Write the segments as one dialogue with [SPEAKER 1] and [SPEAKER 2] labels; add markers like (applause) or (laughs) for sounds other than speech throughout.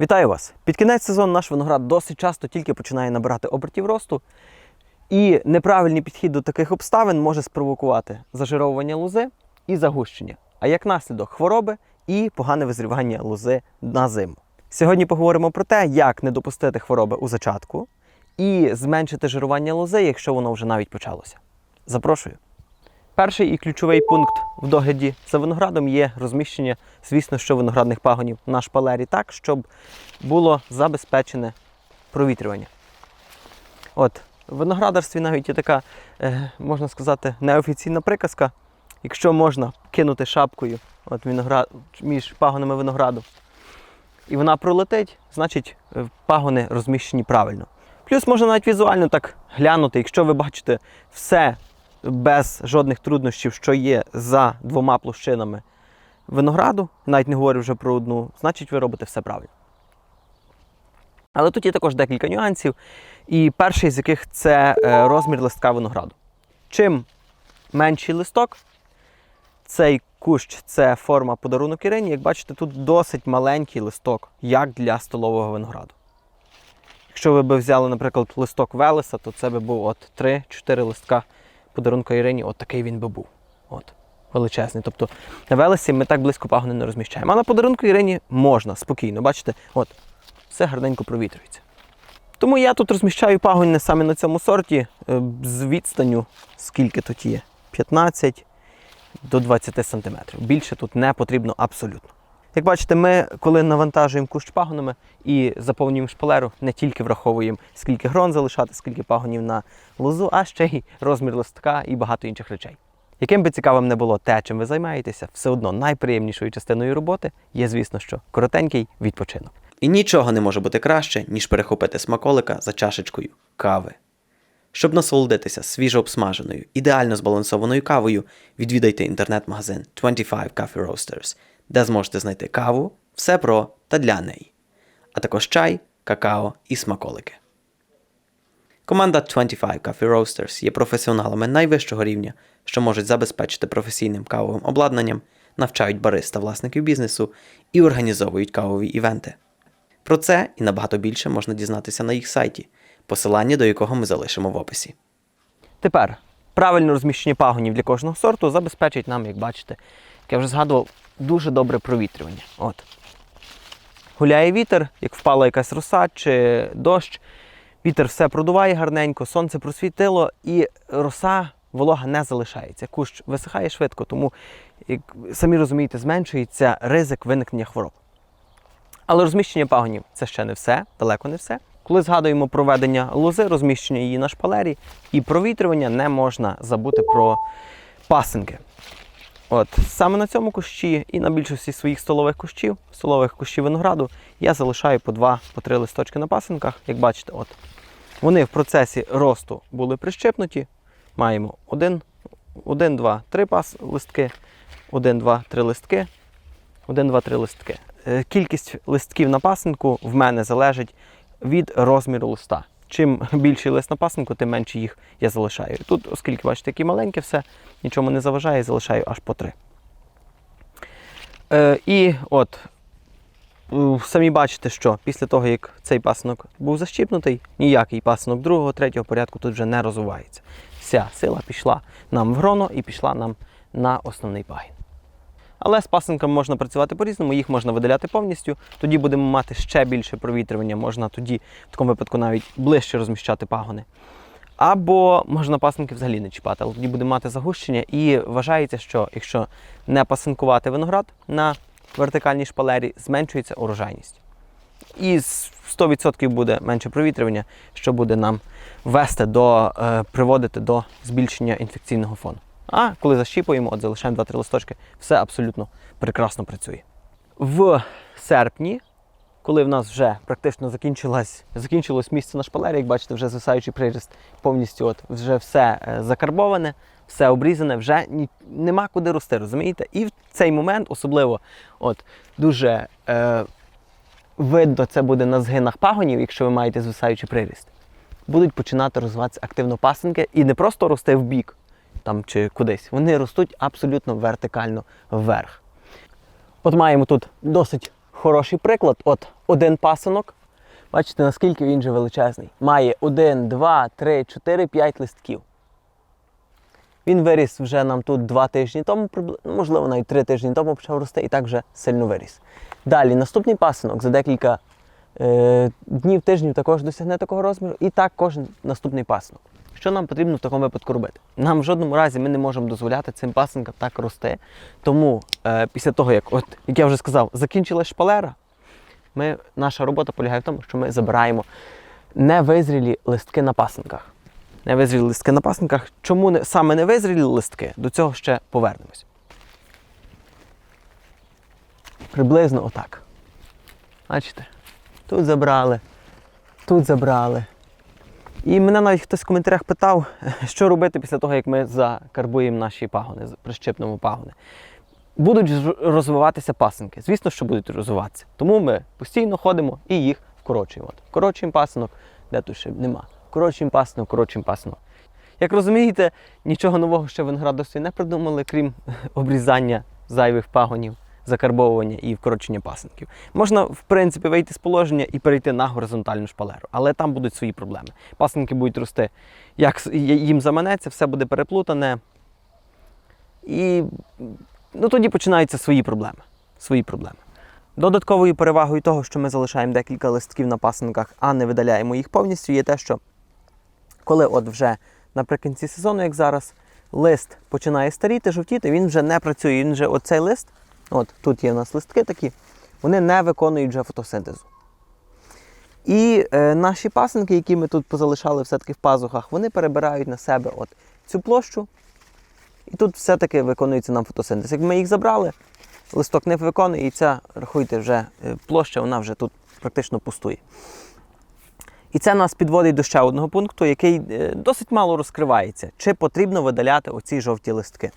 [SPEAKER 1] Вітаю вас! Під кінець сезону наш виноград досить часто тільки починає набирати обертів росту. І неправильний підхід до таких обставин може спровокувати зажировування лози і загущення, а як наслідок хвороби і погане визрівання лози на зиму. Сьогодні поговоримо про те, як не допустити хвороби у зачатку і зменшити жирування лози, якщо воно вже навіть почалося. Запрошую. Перший і ключовий пункт в догляді за виноградом є розміщення, звісно, що виноградних пагонів на шпалері так, щоб було забезпечене провітрювання. От, в виноградарстві навіть є така, е, можна сказати, неофіційна приказка. Якщо можна кинути шапкою от виноград, між пагонами винограду, і вона пролетить, значить е, пагони розміщені правильно. Плюс можна навіть візуально так глянути, якщо ви бачите все без жодних труднощів, що є за двома площинами винограду, навіть не говорю вже про одну, значить ви робите все правильно. Але тут є також декілька нюансів. І перший з яких це е, розмір листка винограду. Чим менший листок, цей кущ це форма подарунок Ірині. Як бачите, тут досить маленький листок, як для столового винограду. Якщо ви б взяли, наприклад, листок Велеса, то це би був от 3-4 листка подарунка Ірині, от такий він би був. От, величезний. Тобто на Велесі ми так близько пагони не розміщаємо. А на подарунку Ірині можна спокійно. Бачите, от, все гарненько провітрюється. Тому я тут розміщаю пагони саме на цьому сорті е, з відстанню, скільки тут є? 15 до 20 см. Більше тут не потрібно абсолютно. Як бачите, ми, коли навантажуємо кущ пагонами і заповнюємо шпалеру, не тільки враховуємо, скільки грон залишати, скільки пагонів на лозу, а ще й розмір листка і багато інших речей. Яким би цікавим не було те, чим ви займаєтеся, все одно найприємнішою частиною роботи є, звісно, що коротенький відпочинок.
[SPEAKER 2] І нічого не може бути краще, ніж перехопити смаколика за чашечкою кави. Щоб насолодитися свіжо обсмаженою, ідеально збалансованою кавою, відвідайте інтернет-магазин 25 Coffee Roasters, де зможете знайти каву, все про та для неї, а також чай, какао і смаколики. Команда 25 Coffee Roasters є професіоналами найвищого рівня, що можуть забезпечити професійним кавовим обладнанням, навчають бариста власників бізнесу і організовують кавові івенти. Про це і набагато більше можна дізнатися на їх сайті, посилання до якого ми залишимо в описі.
[SPEAKER 1] Тепер правильне розміщення пагонів для кожного сорту забезпечить нам, як бачите, як я вже згадував, дуже добре провітрювання. От. Гуляє вітер, як впала якась роса чи дощ, вітер все продуває гарненько, сонце просвітило і роса, волога не залишається. Кущ висихає швидко, тому, як самі розумієте, зменшується ризик виникнення хвороб. Але розміщення пагонів це ще не все, далеко не все. Коли згадуємо проведення лози, розміщення її на шпалері і провітрювання, не можна забути про пасинки. От саме на цьому кущі і на більшості своїх столових кущів, столових кущів винограду, я залишаю по два, по три листочки на пасинках. Як бачите, от вони в процесі росту були прищепнуті. Маємо один, один, два, три пас листки, один, два, три листки, один, два, три листки. Е, Кількість листків на пасинку в мене залежить від розміру листа. Чим більший лист на пасинку, тим менше їх я залишаю. Тут, оскільки бачите, такі маленьке все, нічому не заважає, залишаю аж по три. Е, і от самі бачите, що після того, як цей пасинок був защіпнутий, ніякий пасинок другого, третього порядку тут вже не розвивається. Вся сила пішла нам в гроно і пішла нам на основний пагін. Але з пасинками можна працювати по-різному, їх можна видаляти повністю. Тоді будемо мати ще більше провітрювання, можна тоді в такому випадку навіть ближче розміщати пагони. Або можна пасинки взагалі не чіпати, але тоді будемо мати загущення. І вважається, що якщо не пасинкувати виноград на вертикальній шпалері, зменшується урожайність. І 100% буде менше провітрювання, що буде нам вести до, е, приводити до збільшення інфекційного фону. А коли защіпуємо, от залишаємо 2-3 листочки, все абсолютно прекрасно працює. В серпні, коли в нас вже практично закінчилось, закінчилось місце на шпалері, як бачите, вже звисаючий приріст повністю от, вже все е, закарбоване, все обрізане, вже ні, нема куди рости, розумієте? І в цей момент особливо от, дуже е, видно це буде на згинах пагонів, якщо ви маєте звисаючий приріст. Будуть починати розвиватися активно пасинки і не просто рости в бік там чи кудись. Вони ростуть абсолютно вертикально вверх. От маємо тут досить хороший приклад. От один пасинок. Бачите, наскільки він же величезний. Має 1, 2, 3, 4, 5 листків. Він виріс вже нам тут два тижні тому, ну, можливо, навіть три тижні тому почав рости і так вже сильно виріс. Далі, наступний пасинок за декілька е, днів, тижнів також досягне такого розміру, і так кожен наступний пасинок. Що нам потрібно в такому випадку робити? Нам в жодному разі ми не можемо дозволяти цим пасинкам так рости. Тому е, після того, як, от, як я вже сказав, закінчилась шпалера, ми, наша робота полягає в тому, що ми забираємо невизрілі листки на пасинках. Невизрілі листки на пасинках. Чому не, саме невизрілі листки? До цього ще повернемось. Приблизно отак. Бачите? Тут забрали, тут забрали. І мене навіть хтось в коментарях питав, (laughs) що робити після того, як ми закарбуємо наші пагони, прищепнемо пагони. Будуть розвиватися пасинки. Звісно, що будуть розвиватися. Тому ми постійно ходимо і їх вкорочуємо. Вкорочуємо пасинок, де тут ще нема. Вкорочуємо пасинок, вкорочуємо пасинок. Як розумієте, нічого нового ще в виноградарстві не придумали, крім (laughs) обрізання зайвих пагонів, закарбовування і вкорочення пасинків. Можна, в принципі, вийти з положення і перейти на горизонтальну шпалеру, але там будуть свої проблеми. Пасинки будуть рости, як їм заманеться, все буде переплутане. І ну, тоді починаються свої проблеми. Свої проблеми. Додатковою перевагою того, що ми залишаємо декілька листків на пасинках, а не видаляємо їх повністю, є те, що коли от вже наприкінці сезону, як зараз, лист починає старіти, жовтіти, він вже не працює. Він вже оцей лист, от тут є у нас листки такі, вони не виконують вже фотосинтезу. І е, наші пасинки, які ми тут позалишали все-таки в пазухах, вони перебирають на себе от цю площу. І тут все-таки виконується нам фотосинтез. Як ми їх забрали, листок не виконує, і ця, рахуйте, вже е, площа, вона вже тут практично пустує. І це нас підводить до ще одного пункту, який е, досить мало розкривається. Чи потрібно видаляти оці жовті листки?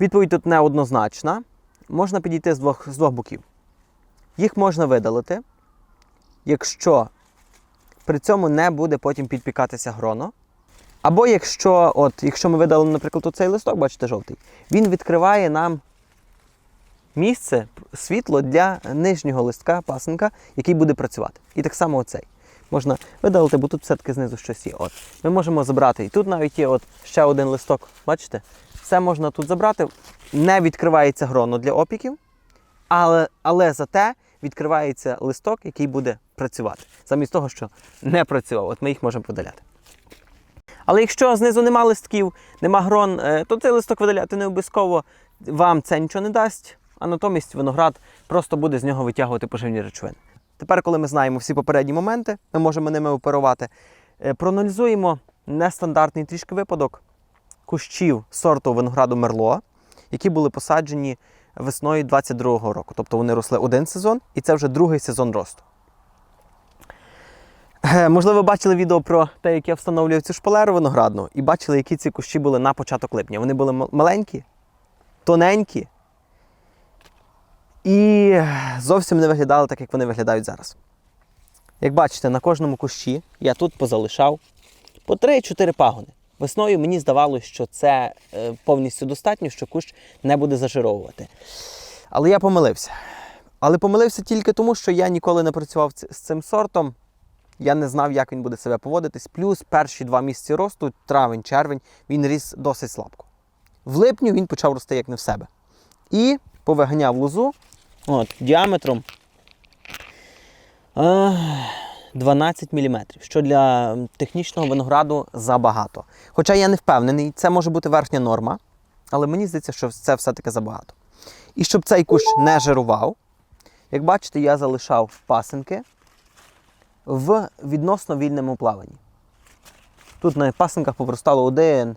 [SPEAKER 1] Відповідь тут неоднозначна. Можна підійти з двох, з двох боків. Їх можна видалити, якщо при цьому не буде потім підпікатися гроно. Або якщо, от, якщо ми видалимо, наприклад, оцей листок, бачите, жовтий, він відкриває нам місце, світло для нижнього листка пасенка, який буде працювати. І так само оцей. Можна видалити, бо тут все-таки знизу щось є. От. Ми можемо забрати. І тут навіть є от ще один листок. Бачите? Все можна тут забрати. Не відкривається гроно для опіків, але, але зате відкривається листок, який буде працювати. Замість того, що не працював. От ми їх можемо видаляти. Але якщо знизу нема листків, нема грон, е, то цей листок видаляти не обов'язково. Вам це нічого не дасть, а натомість виноград просто буде з нього витягувати поживні речовини. Тепер, коли ми знаємо всі попередні моменти, ми можемо ними оперувати. Е, Проаналізуємо нестандартний трішки випадок кущів сорту винограду Мерло, які були посаджені весною 22-го року. Тобто вони росли один сезон, і це вже другий сезон росту. Е, Можливо, бачили відео про те, як я встановлював цю шпалеру виноградну, і бачили, які ці кущі були на початок липня. Вони були маленькі, тоненькі і зовсім не виглядали так, як вони виглядають зараз. Як бачите, на кожному кущі я тут позалишав по 3-4 пагони. Весною мені здавалося, що це е, повністю достатньо, що кущ не буде зажировувати. Але я помилився. Але помилився тільки тому, що я ніколи не працював з цим сортом. Я не знав, як він буде себе поводитись. Плюс перші два місяці росту, травень, червень, він ріс досить слабко. В липні він почав рости як не в себе. І повиганяв лозу от, діаметром е, 12 мм, що для технічного винограду забагато. Хоча я не впевнений, це може бути верхня норма, але мені здається, що це все-таки забагато. І щоб цей кущ не жирував, як бачите, я залишав пасинки в відносно вільному плаванні. Тут на пасинках попростало один,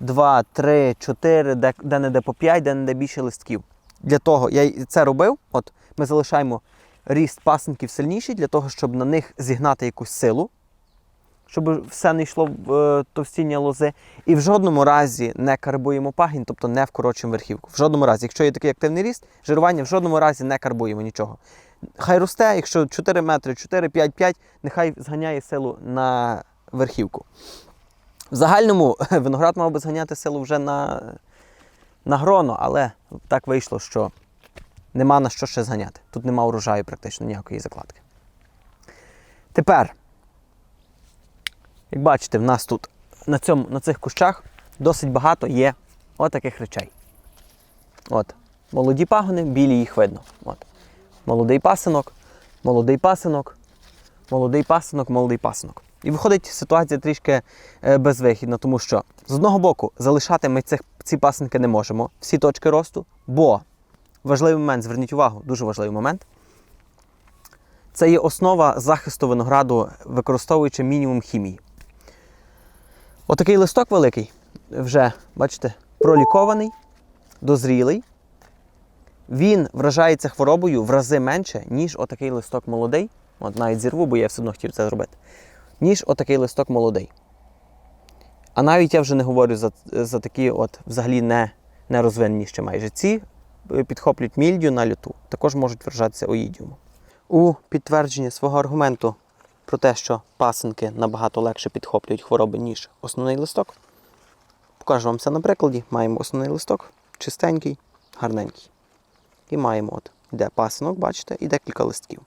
[SPEAKER 1] два, три, чотири, де, де-не-де по п'ять, де-не-де більше листків. Для того я це робив. От ми залишаємо ріст пасинків сильніший, для того, щоб на них зігнати якусь силу, щоб все не йшло в е, товстіння лози. І в жодному разі не карбуємо пагін, тобто не вкорочуємо верхівку. В жодному разі, якщо є такий активний ріст, жирування в жодному разі не карбуємо нічого. Хай росте, якщо 4 метри, 4, 5, 5, нехай зганяє силу на верхівку. В загальному (laughs) виноград мав би зганяти силу вже на, на гроно, але так вийшло, що нема на що ще зганяти. Тут нема урожаю практично ніякої закладки. Тепер, як бачите, в нас тут на, цьому, на цих кущах досить багато є отаких речей. От. Молоді пагони, білі їх видно. От. Молодий пасинок, молодий пасинок, молодий пасинок, молодий пасинок. І виходить ситуація трішки е, безвихідна, тому що з одного боку залишати ми цих, ці пасинки не можемо, всі точки росту, бо важливий момент, зверніть увагу, дуже важливий момент. Це є основа захисту винограду, використовуючи мінімум хімії. Отакий листок великий, вже, бачите, пролікований, дозрілий. Він вражається хворобою в рази менше, ніж отакий листок молодий. От навіть зірву, бо я все одно хотів це зробити. Ніж отакий листок молодий. А навіть я вже не говорю за, за такі, от взагалі не, не розвинені ще майже. Ці підхоплюють мільдю на люту, також можуть вражатися оїдіумом. У підтвердження свого аргументу про те, що пасинки набагато легше підхоплюють хвороби, ніж основний листок. Покажу вам це на прикладі. Маємо основний листок, чистенький, гарненький. І маємо, от, йде пасинок, бачите, і декілька листків.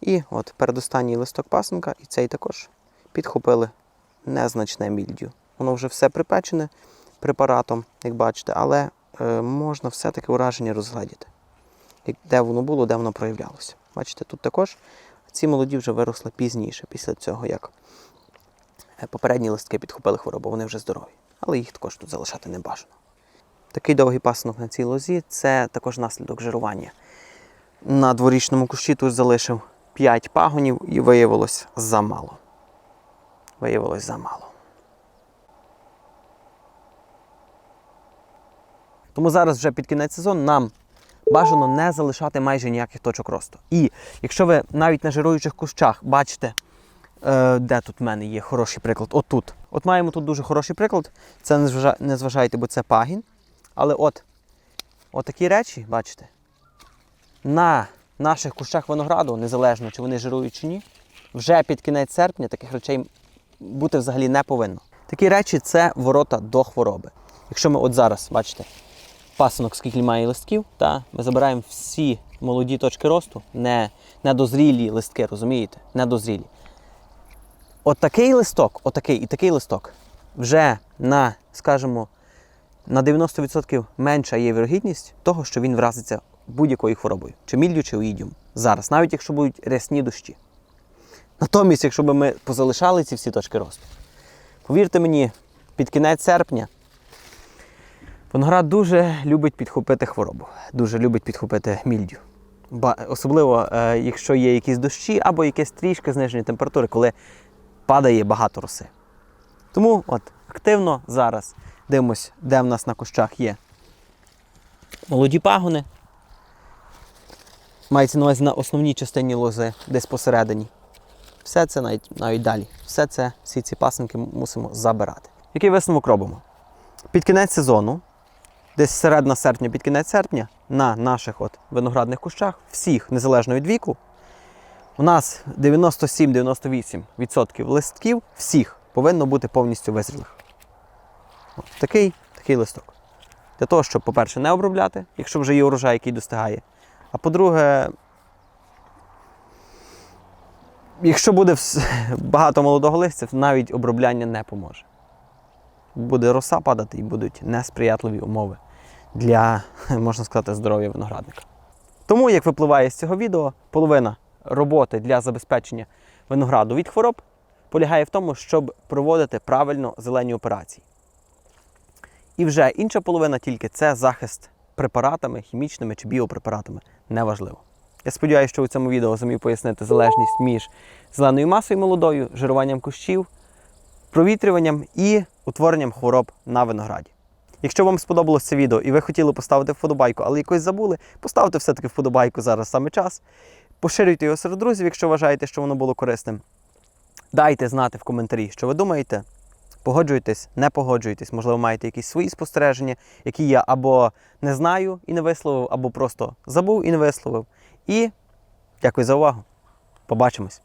[SPEAKER 1] І от передостанній листок пасинка, і цей також підхопили незначне мільдю. Воно вже все припечене препаратом, як бачите, але е, можна все-таки ураження розгледіти. Де воно було, де воно проявлялося. Бачите, тут також ці молоді вже виросли пізніше, після цього, як е, попередні листки підхопили хворобу, вони вже здорові. Але їх також тут залишати не бажано. Такий довгий пасинок на цій лозі це також наслідок жирування. На дворічному кущі тут залишив 5 пагонів і виявилось замало. Виявилось замало. Тому зараз вже під кінець сезону нам бажано не залишати майже ніяких точок росту. І якщо ви навіть на жируючих кущах бачите, е, де тут в мене є хороший приклад, отут. От маємо тут дуже хороший приклад. Це не, зважайте, бо це пагін. Але от, от такі речі, бачите, на наших кущах винограду, незалежно чи вони жирують чи ні, вже під кінець серпня таких речей бути взагалі не повинно. Такі речі це ворота до хвороби. Якщо ми от зараз, бачите, пасинок, скільки має листків, та ми забираємо всі молоді точки росту, не, недозрілі листки, розумієте? Недозрілі. От листок, отакий і такий листок вже на, скажімо, на 90% менша є вірогідність того, що він вразиться будь-якою хворобою, чи міллю, чи оїдіум. Зараз, навіть якщо будуть рясні дощі. Натомість, якщо б ми позалишали ці всі точки росту, повірте мені, під кінець серпня виноград дуже любить підхопити хворобу, дуже любить підхопити мільдю. Особливо, е, якщо є якісь дощі або якесь трішки зниження температури, коли падає багато роси. Тому от активно зараз дивимось, де в нас на кущах є молоді пагони. Мається на увазі на основній частині лози, десь посередині. Все це навіть, навіть далі. Все це, всі ці пасинки мусимо забирати. Який висновок робимо? Під кінець сезону, десь середина серпня, під кінець серпня, на наших от виноградних кущах, всіх, незалежно від віку, у нас 97-98% листків всіх повинно бути повністю визрілих. От такий, такий листок. Для того, щоб, по-перше, не обробляти, якщо вже є урожай, який достигає. А по-друге, якщо буде багато молодого листя, навіть обробляння не поможе. Буде роса падати і будуть несприятливі умови для, (laughs) можна сказати, здоров'я виноградника. Тому, як випливає з цього відео, половина роботи для забезпечення винограду від хвороб полягає в тому, щоб проводити правильно зелені операції. І вже інша половина тільки це захист препаратами, хімічними чи біопрепаратами. Неважливо. Я сподіваюся, що у цьому відео зумів пояснити залежність між зеленою масою молодою, жируванням кущів, провітрюванням і утворенням хвороб на винограді. Якщо вам сподобалось це відео і ви хотіли поставити вподобайку, але якось забули, поставте все-таки вподобайку зараз саме час. Поширюйте його серед друзів, якщо вважаєте, що воно було корисним. Дайте знати в коментарі, що ви думаєте. Погоджуєтесь, не погоджуєтесь, можливо, маєте якісь свої спостереження, які я або не знаю і не висловив, або просто забув і не висловив. І дякую за увагу. Побачимось!